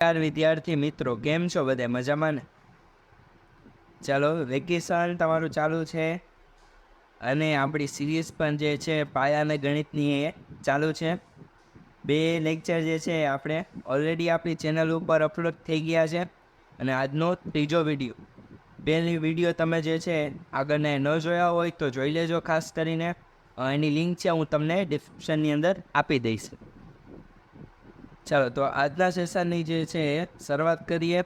નમસ્કાર વિદ્યાર્થી મિત્રો, કેમ છો બધે? મજામાં ને? ચાલો, વેકેશન તમારું ચાલુ છે અને આપણી સિરીઝ પણ જે છે, પાયા અને ગણિતની એ ચાલુ છે. બે લેક્ચર જે છે, આપણે ઓલરેડી આપણી ચેનલ ઉપર અપલોડ થઈ ગયા છે અને આજનો ત્રીજો વીડિયો બે વીડિયો તમે જે છે આગળને ન જોયા હોય તો જોઈ લેજો ખાસ કરીને. એની લિંક છે, હું તમને ડિસ્ક્રિપ્શનની અંદર આપી દઈશ. ચાલો, તો આજના સેશનની જે છે, શરૂઆત કરીએ.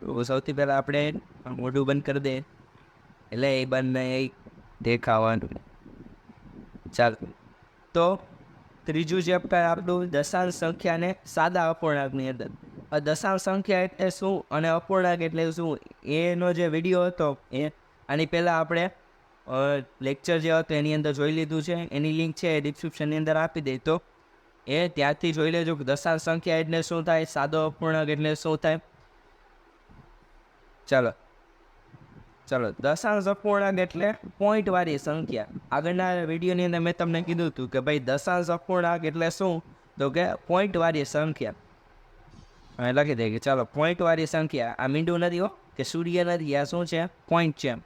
તો સૌથી પહેલાં આપણે મોઢું બંધ કરી દે એટલે એ બંધ દેખાવાનું. ચાલો, તો ત્રીજું ચેપ્ટર આપણું દશાંશ સંખ્યાને સાદા અપૂર્ણાંકની અંદર. આ દશાંશ સંખ્યા એટલે શું અને અપૂર્ણાંક એટલે શું? એનો જે વીડિયો હતો, એ આની પહેલાં આપણે લેક્ચર જે હતો એની અંદર જોઈ લીધું છે. એની લિંક છે એ ડિસ્ક્રિપ્શનની અંદર આપી દઈ તો એ ત્યાંથી જોઈ લેજો કે દશાંશ સંખ્યા એટલે શું થાય? સાદો અપૂર્ણાંક એટલે શું થાય? ચાલો. ચાલો, દશાંશ અપૂર્ણાંક એટલે પોઈન્ટ વાળી સંખ્યા. આગળના વિડીયોની અંદર મેં તમને કીધું હતું કે ભાઈ દશાંશ અપૂર્ણાંક એટલે શું? તો કે પોઈન્ટ વાળી સંખ્યા. હવે લખી દઈએ કે ચાલો પોઈન્ટ વાળી સંખ્યા. આ મીંડું નથી હો, કે સૂર્ય નથી, આ શું છે? પોઈન્ટ છે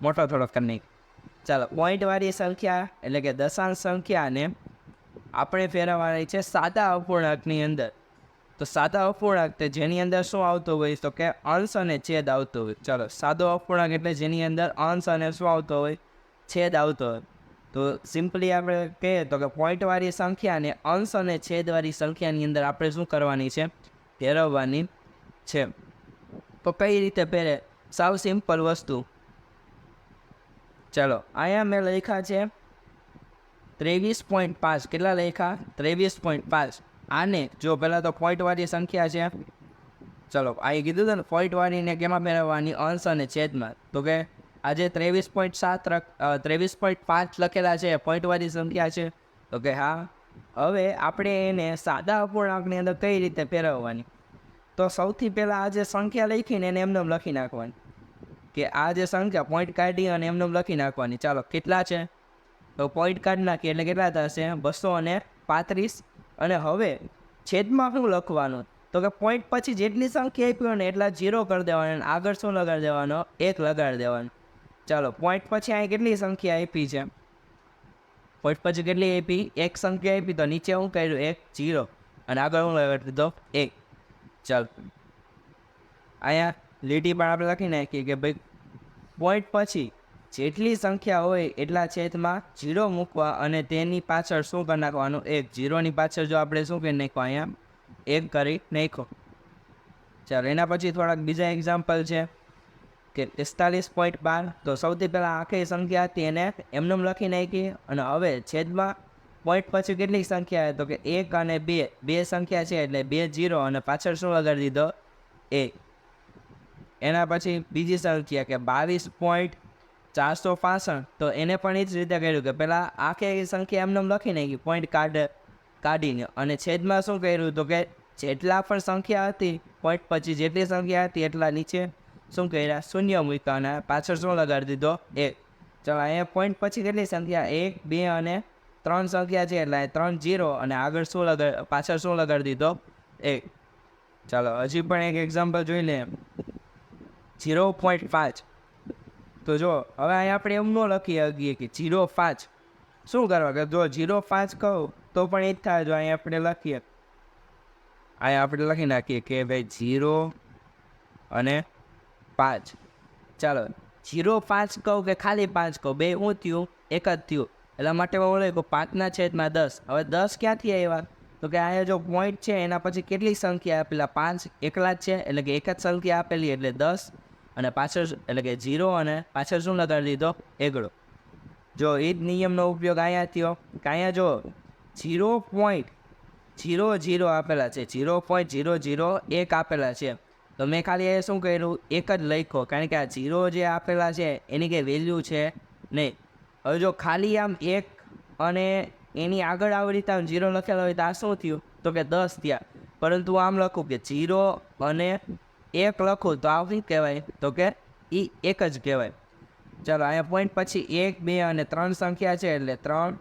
મોટો થોડો કરી. ચાલો પોઈન્ટ વાળી સંખ્યા એટલે કે દશાંશ સંખ્યાને આપણે ફેરવવાની છે સાદા અપૂર્ણાંકની અંદર. તો સાદા અપૂર્ણાંક તે જેની અંદર શું આવતું હોય તો કે અંશ અને છેદ આવતો હોય. ચાલો, સાદો અપૂર્ણાંક એટલે જેની અંદર અંશ અને શું આવતો હોય? છેદ આવતો હોય. તો સિમ્પલી આપણે કહીએ તો કે પોઈન્ટવાળી સંખ્યાને અંશ અને છેદવાળી સંખ્યાની અંદર આપણે શું કરવાની છે? ફેરવવાની છે. તો કઈ રીતે પહેરે સાવ સિમ્પલ વસ્તુ. ચાલો, અહીંયા મેં લખ્યા છે ત્રેવીસ પોઈન્ટ પાંચ. કેટલા લખ્યા? ત્રેવીસ પોઈન્ટ પાંચ. આને જો પહેલાં તો પોઈન્ટવાળી સંખ્યા છે. ચલો, આ કીધું હતું ને પોઈન્ટવાળીને કેમાં મેળવવાની? અંશ અને છેદમાં. તો કે આજે ત્રેવીસ પોઈન્ટ સાત ત્રેવીસ પોઈન્ટ પાંચ લખેલા છે પોઈન્ટવાળી સંખ્યા છે. તો કે હા. હવે આપણે એને સાદા અપૂર્ણાંકની અંદર કઈ રીતે ફેરવવાની? તો સૌથી પહેલાં આ જે સંખ્યા લખીને એને એમને એમ લખી નાખવાની. કે આ જે સંખ્યા પોઈન્ટ કાઢી અને એમને એમ લખી નાખવાની. ચાલો, કેટલા છે? તો પોઈન્ટ કાઢી નાખીએ એટલે કેટલા થશે? બસો અને પાંત્રીસ. અને હવે છેદમાં શું લખવાનું? તો કે પોઈન્ટ પછી જેટલી સંખ્યા આપી હોય ને એટલા જીરો કરી દેવાના અને આગળ શું લગાડી દેવાનો? એક લગાડી દેવાનો. ચાલો પોઈન્ટ પછી અહીં કેટલી સંખ્યા આપી છે? પોઈન્ટ પછી કેટલી આપી? એક સંખ્યા આપી તો નીચે હું કર્યું? એક જીરો અને આગળ હું લગાડી દીધો? એક. ચાલો. અહીંયા લીટી પણ આપણે લખી નાખીએ કે ભાઈ પોઈન્ટ પછી જેટલી સંખ્યા હોય એટલા છેદમાં જીરો મૂકવા અને તેની પાછળ શું કરી નાખવાનું એક જીરોની પાછળ જો આપણે શું કરી નાખવા અહીંયા? એક કરી નાખો. ચાલો, એના પછી થોડાક બીજા એક્ઝામ્પલ છે કે પિસ્તાલીસ પોઈન્ટ બાર. તો સૌથી પહેલાં આખી સંખ્યા હતી એને એમને લખી નાખી અને હવે છેદમાં પોઈન્ટ પછી કેટલી સંખ્યા તો કે એક અને બે. બે સંખ્યા છે એટલે બે જીરો અને પાછળ શું લગાડી દીધો? એક. એના પછી બીજી સંખ્યા કે બાવીસ પોઈન્ટ ચારસો પાસઠ. તો એને પણ એ જ રીતે કર્યું કે પહેલાં આખી સંખ્યા એમને એમ લખી નાખી પોઈન્ટ કાઢ, કાઢીને. અને છેદમાં શું કર્યું? તો કે જેટલા પણ સંખ્યા હતી પોઈન્ટ પછી જેટલી સંખ્યા હતી એટલા નીચે શું કર્યા? શૂન્ય મૂક્યા અને પાછળ શું લગાડી દીધો? એક. ચાલો, અહીંયા પોઈન્ટ પછી કેટલી સંખ્યા? એક, બે અને ત્રણ સંખ્યા છે એટલે ત્રણ જીરો અને આગળ શું લગાડ, પાછળ શું લગાડી દીધો? એક. ચાલો, હજી પણ એક એક્ઝામ્પલ જોઈ લઈએ જીરો પોઈન્ટ પાંચ. તો જો, હવે અહીં આપણે એમ ન લખી શકીએ કે જીરો પાંચ. શું કરવા? કે જો જીરો પાંચ કહું, તો પણ એ જ થાય જો અહીં આપણે લખીએ. અહીં આપણે લખી નાખીએ કે ભાઈ જીરો અને પાંચ. ચાલો, જીરો પાંચ કહું કે ખાલી પાંચ કહું? બે હું થયું? એક જ થયું. એટલા માટે હું લખ્યું પાંચના છેદમાં દસ. હવે દસ ક્યાંથી આવ્યા? તો કે અહીંયા જો પોઈન્ટ છે, એના પછી કેટલી સંખ્યા આપેલા? પાંચ એકલા જ છે, એટલે કે એક જ સંખ્યા આપેલી, એટલે દસ અને પાછળ એટલે કે જીરો અને પાછળ શું લગાડી દીધો? એકડો જો એ જ નિયમનો ઉપયોગ અહીંયા થયો. કે અહીંયા જો જીરો પોઈન્ટ જીરો જીરો આપેલા છે. જીરો પોઈન્ટ જીરો જીરો એક આપેલા છે. તો મેં ખાલી એ શું કર્યું? એક જ લખ્યો. કારણ કે આ જીરો જે આપેલા છે, એની કંઈ વેલ્યુ છે નહીં. હવે જો ખાલી આમ એક અને એની આગળ આવી રીતે આમ જીરો લખેલો હોય તો આ શું થયું? તો કે દસ થયા. પરંતુ આમ લખું કે જીરો અને એક લખું તો આ શું કહેવાય. તો કે એ એક જ કહેવાય. ચાલો, અહીંયા પોઈન્ટ પછી એક, બે અને ત્રણ સંખ્યા છે એટલે ત્રણ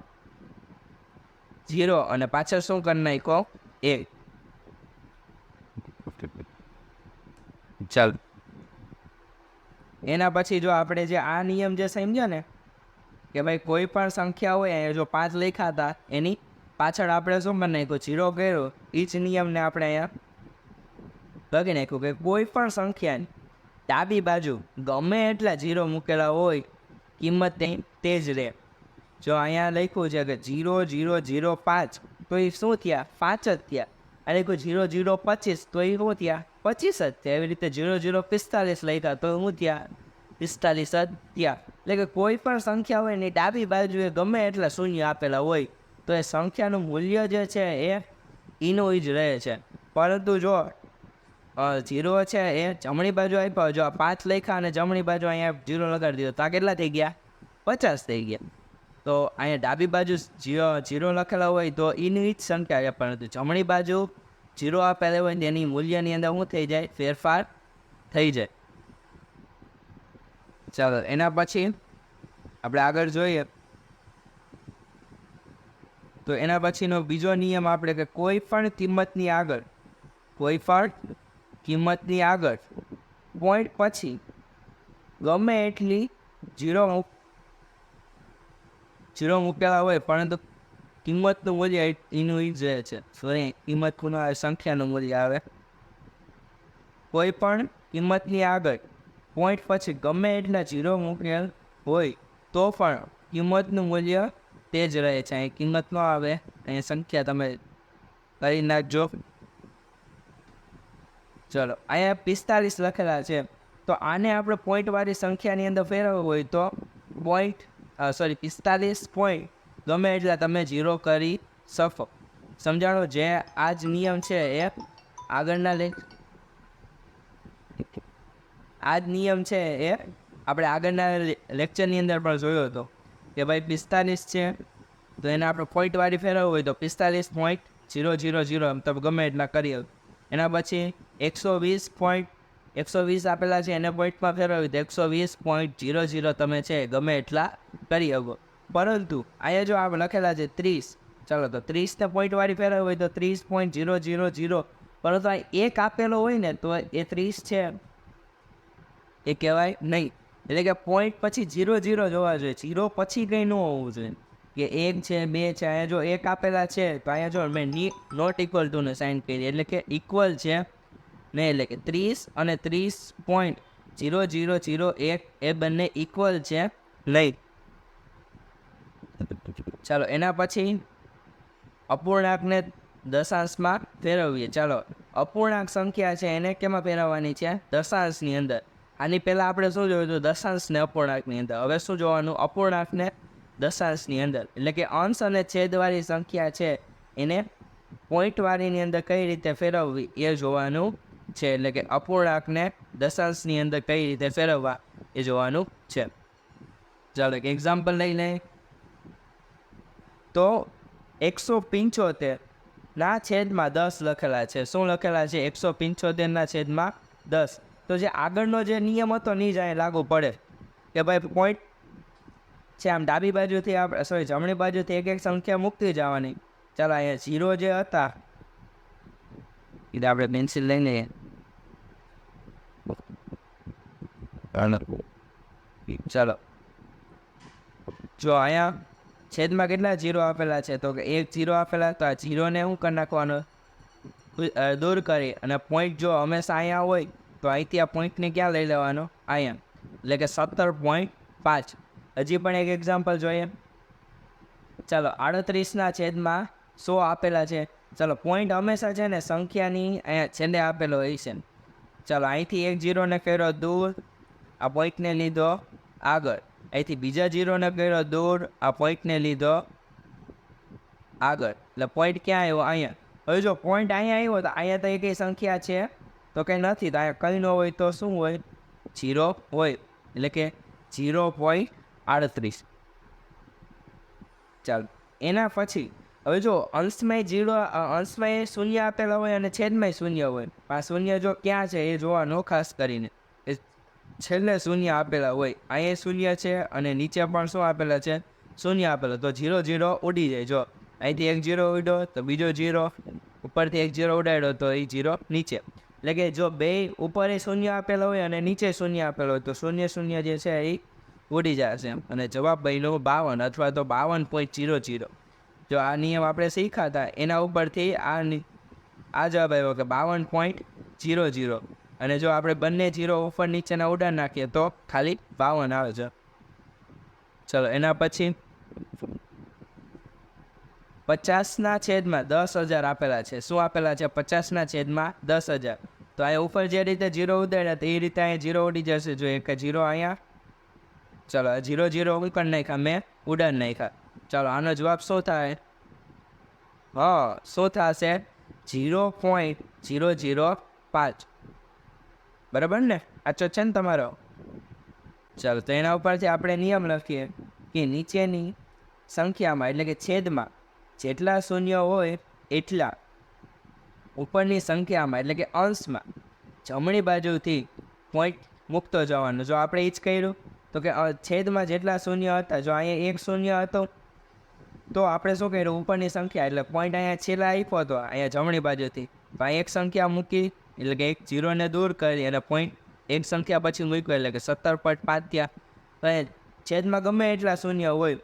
જીરો અને પાછળ શું કરી નાખો એક. ચાલ. એના પછી જો આપણે જે આ નિયમ જે સમજ્યા ને, કે ભાઈ કોઈ પણ સંખ્યા હોય જો પાંચ લખ્યા હતા, એની પાછળ આપણે શું કરી નાખ્યું? જીરો કર્યો. એ જ નિયમને આપણે અહીંયા લખી નાખ્યું કે કોઈ પણ સંખ્યાની ડાબી બાજુ ગમે એટલા જીરો મૂકેલા હોય, કિંમત તે તે જ રહે. જો અહીંયા લખ્યું છે કે જીરો જીરો જીરો પાંચ, તો એ શું થયા? પાંચ જ થયા. અને કોઈ જીરો જીરો પચીસ, તો એ શું થયા? પચીસ જ થયા. એવી રીતે જીરો જીરો પિસ્તાલીસ લખ્યા. તો શું થયા? પિસ્તાલીસ જ થયા. એટલે કે કોઈ પણ સંખ્યા હોય એની ડાબી બાજુએ ગમે એટલા શૂન્ય આપેલા હોય, તો એ સંખ્યાનું મૂલ્ય જે છે એ એનું જ રહે છે. પરંતુ જો જીરો છે એ જમણી બાજુ આપ્યો જો પાંચ લખ્યા અને જમણી બાજુ અહીંયા જીરો લગાડી દીધો. તો આ કેટલા થઈ ગયા? પચાસ થઈ ગયા. તો અહીંયા ડાબી બાજુ જીરો લખેલા હોય તો એની જ સંખ્યા છે હતી. જમણી બાજુ જીરો આપેલા હોય ને એની મૂલ્યની અંદર શું થઈ જાય? ફેરફાર થઈ જાય. ચાલો, એના પછી આપણે આગળ જોઈએ. તો એના પછીનો બીજો નિયમ આપણે કે કોઈ પણ કિંમતની આગળ, કોઈ પણ કિંમતની આગળ. પોઈન્ટ પછી, ગમે એટલી જીરો જીરો મૂકેલા હોય, પરંતુ કિંમતનું મૂલ્ય એનું એ જ રહે છે. સોરી કિંમતનું સંખ્યાનું મૂલ્ય આવે. કોઈ પણ કિંમતની આગળ પોઈન્ટ પછી ગમે એટલા જીરો મૂકેલ હોય, તો પણ કિંમતનું મૂલ્ય તે જ રહે છે. અહીં કિંમત ન આવે, અહીં સંખ્યા તમે કરી નાખજો. ચલો, અહીંયા પિસ્તાલીસ લખેલા છે. તો આને આપણે પોઈન્ટવાળી સંખ્યાની અંદર ફેરવવું હોય તો પોઈન્ટ સોરી પિસ્તાલીસ પોઈન્ટ, ગમે એટલા તમે ઝીરો કરી શકો. સમજાણો? જે આ જ નિયમ છે એ આગળના લેખ આ જ નિયમ છે એ આપણે આગળના લેક્ચરની અંદર પણ જોયો હતો કે ભાઈ પિસ્તાલીસ છે, તો એને આપણે પોઈન્ટવાળી ફેરવવું હોય તો પિસ્તાલીસ પોઈન્ટ ઝીરો ઝીરો ઝીરો એમ તમે ગમે એટલા કરી એના પછી એકસો વીસ પોઈન્ટ એકસો વીસ આપેલા છે, એને પોઈન્ટમાં ફેરવ્યું તો એકસો વીસ પોઈન્ટ જીરો જીરો તમે છે, ગમે એટલા કરી શકો. પરંતુ અહીંયા જો આપણે લખેલા છે ત્રીસ, ચાલો તો ત્રીસને પોઈન્ટવાળી ફેરવવી હોય તો ત્રીસ પોઈન્ટ જીરો જીરો જીરો પરંતુ આ એક આપેલો હોય ને તો એ ત્રીસ છે. એ કહેવાય નહીં. એટલે કે પોઈન્ટ પછી જીરો જીરો જોવા જોઈએ જીરો પછી કંઈ ન હોવું જોઈએ. કે એક છે, બે છે, અહીંયા જો એક આપેલા છે, તો અહીંયા જો મેં ની નોટ ઇક્વલ ટુને સાઇન કરી. એટલે કે ઇક્વલ છે ને એટલે કે ત્રીસ અને ત્રીસ પોઈન્ટ જીરો જીરો જીરો એક એ બંને ઇક્વલ છે નહીં ચાલો, એના પછી અપૂર્ણાંકને દશાંશમાં ફેરવીએ. ચાલો, અપૂર્ણાંક સંખ્યા છે, એને કેમાં ફેરવવાની છે? દશાંશની અંદર. આની પહેલાં આપણે શું જોયું હતું? દશાંશને અપૂર્ણાંકની અંદર. હવે શું જોવાનું? અપૂર્ણાંકને દશાંશની અંદર. એટલે કે અંશ અને છેદવાળી સંખ્યા છે, એને પોઈન્ટવાળીની અંદર કઈ રીતે ફેરવવી એ જોવાનું છે. એટલે કે અપૂર્ણાંકને દશાંશની અંદર કઈ રીતે ફેરવવા એ જોવાનું છે. ચાલો એક એક્ઝામ્પલ લઈ લઈએ. તો એકસો પંચોતેર ના છેદમાં દસ લખેલા છે. શું લખેલા છે? એકસો પંચોતેરના છેદમાં દસ. તો જે આગળનો જે નિયમ હતો નહીં જ અહીંયા લાગુ પડે. કે ભાઈ પોઈન્ટ છે આમ ડાબી બાજુથી આપણે સોરી જમણી બાજુથી એક એક સંખ્યા મૂકતી જવાની. ચાલો અહીંયા ઝીરો જે હતા એટલે આપણે પેન્સિલ લઈ લઈએ. ચાલો. જો અહીંયા છેદમાં કેટલા જીરો આપેલા છે? તો કે એક જીરો આપેલા તો આ જીરોને શું કરી નાખવાનો? દૂર કરી અને પોઈન્ટ જો હંમેશા અહીંયા હોય તો અહીંથી આ પોઈન્ટને ક્યાં લઈ લેવાનો? અહીંયા. એટલે કે સત્તર પોઈન્ટ પાંચ. હજી પણ એક એક્ઝામ્પલ જોઈએ. ચાલો, આડત્રીસના છેદમાં સો આપેલા છે. ચાલો પોઈન્ટ હંમેશા છે ને સંખ્યાની અહીંયા છેલ્લે આપેલો હોય છે. ચાલો, અહીંથી એક જીરોને કર્યો દૂર, આ પોઈન્ટને લીધો આગળ. અહીંથી બીજા જીરોને કર્યો દૂર, આ પોઈન્ટને લીધો આગળ. એટલે પોઈન્ટ ક્યાં આવ્યો? અહીંયા. હવે જો પોઈન્ટ અહીંયા આવ્યો તો અહીંયા તો કઈ સંખ્યા છે. તો કંઈ નથી, તો અહીંયા કંઈ ન હોય તો શું હોય? જીરો હોય. એટલે કે જીરો પોઈન્ટ આડત્રીસ. ચાલ, એના પછી, હવે જો અંશમય જીરો અંશમય અંશમાં શૂન્ય આપેલા હોય અને છેદમય શૂન્ય હોય, આ શૂન્ય જો ક્યાં છે એ જોવાનો ખાસ કરીને. એ છેલ્લે શૂન્ય આપેલા હોય, અહીંયા શૂન્ય છે અને નીચે પણ શું આપેલા છે? શૂન્ય આપેલા. તો જીરો જીરો ઉડી જાય. જો અહીંથી એક જીરો ઉડ્યો, તો બીજો જીરો, ઉપરથી એક જીરો ઉડાડ્યો, તો એ જીરો નીચે. એટલે કે જો બે ઉપર એ શૂન્ય આપેલો હોય અને નીચે શૂન્ય આપેલો હોય, તો શૂન્ય શૂન્ય જે છે એ ઉડી જશે એમ. અને જવાબ બન્યો બાવન અથવા તો બાવન પોઈન્ટ જીરો જીરો જો આ નિયમ આપણે શીખ્યા હતા, એના ઉપરથી આ આ જવાબ આવ્યો કે બાવન પોઈન્ટ જીરો જીરો અને જો આપણે બંને જીરો ઉપર નીચેના ઉડાન નાખીએ તો ખાલી બાવન આવે છે. ચલો, એના પછી પચાસના છેદમાં દસ હજાર આપેલા છે. શું આપેલા છે? પચાસના છેદમાં દસ હજાર. તો અહીંયા ઉપર જે રીતે જીરો ઉડાડ્યા તો એ રીતે અહીંયા જીરો ઉડી જશે. જો એક જીરો અહીંયા ચલો આ જીરો જીરો ઉપર નાખ્યા મેં ઉડાન નાખ્યા ચલો, આનો જવાબ શું થાય? હા, શું થશે? જીરો પોઈન્ટ જીરો જીરો પાંચ. બરાબર ને? આચો છે ને તમારો. ચાલો, તો એના ઉપરથી આપણે નિયમ લખીએ કે નીચેની સંખ્યામાં, એટલે કે છેદમાં, જેટલા શૂન્ય હોય એટલા ઉપરની સંખ્યામાં, એટલે કે અંશમાં જમણી બાજુથી પોઈન્ટ મૂકતો જવાનો. જો આપણે એ જ કર્યું તો કે છેદમાં જેટલા શૂન્ય હતા, જો અહીંયા એક શૂન્ય હતો, તો આપણે શું કર્યું? ઉપરની સંખ્યા, એટલે પોઈન્ટ અહીંયા છેલ્લા આપ્યો હતો, અહીંયા જમણી બાજુથી. તો અહીંયા એક સંખ્યા મૂકી, એટલે કે એક જીરોને દૂર કરી, અને પોઈન્ટ એક સંખ્યા પછી મૂક્યો, એટલે કે સત્તર પોઈન્ટ પાંચ થયા. છેદમાં ગમે એટલા શૂન્ય હોય,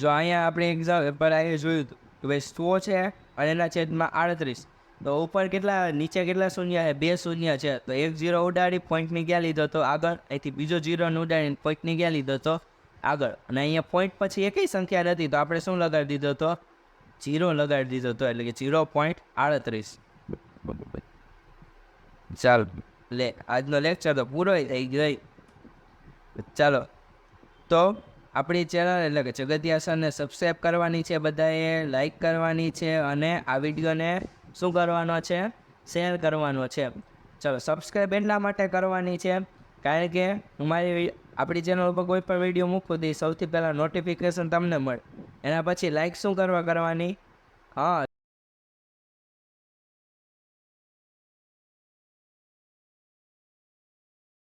જો અહીંયા આપણે એક્ઝામ પર અહીંયા જોયું હતું, કે ભાઈ સો છે, અને એના છેદમાં આડત્રીસ. તો ઉપર કેટલા નીચે કેટલા શૂન્ય છે? બે શૂન્ય છે. તો એક જીરો ઉડાડી પોઈન્ટની ક્યાં લીધો તો? આગળ. અહીંથી બીજો જીરોને ઉડાડીને પોઈન્ટની ક્યાં લીધો હતો આગળ. અને અહીંયા પોઈન્ટ પછી એકય સંખ્યા નથી. તો આપણે શું લગાડી દીધો તો? જીરો લગાડી દીધો હતો એટલે કે જીરો પોઈન્ટ આડત્રીસ. ચાલો. લે આજનો લેક્ચર તો પૂરો થઈ ગઈ ચાલો. તો આપણી ચેનલ એટલે કે જગતિયાસનને સબસ્ક્રાઈબ કરવાની છે બધાએ લાઈક કરવાની છે અને આ વિડીયોને શું કરવાનો છે? શેર કરવાનો છે. ચલો સબસ્ક્રાઈબ એટલા માટે કરવાની છે કારણ કે હું મારી આપણી ચેનલ ઉપર કોઈ પણ વીડિયો મૂકું તો સૌથી પહેલાં નોટિફિકેશન તમને મળે. એના પછી લાઈક શું કરવા કરવાની? હા